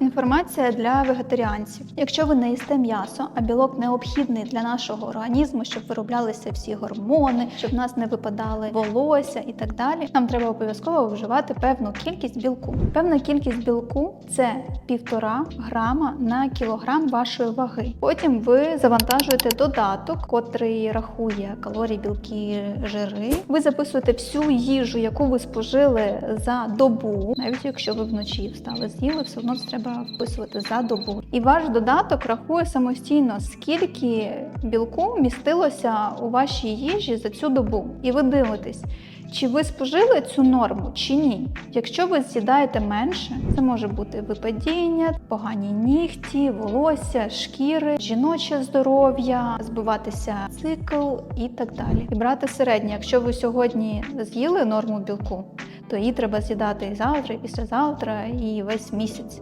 Інформація для вегетаріанців. Якщо ви не їсте м'ясо, а білок необхідний для нашого організму, щоб вироблялися всі гормони, щоб в нас не випадали волосся і так далі, нам треба обов'язково вживати певну кількість білку. Певна кількість білку це півтора грама на кілограм вашої ваги. Потім ви завантажуєте додаток, котрий рахує калорії, білки, жири. Ви записуєте всю їжу, яку ви спожили за добу, навіть якщо ви вночі встали, з'їли, все одно це треба вписувати за добу. І ваш додаток рахує самостійно, скільки білку містилося у вашій їжі за цю добу. І ви дивитесь. Чи ви спожили цю норму чи ні? Якщо ви з'їдаєте менше, це може бути випадіння, погані нігті, волосся, шкіри, жіноче здоров'я, збиватися цикл і так далі. І брати середнє. Якщо ви сьогодні з'їли норму білку, то її треба з'їдати і завтра, і післязавтра, і весь місяць.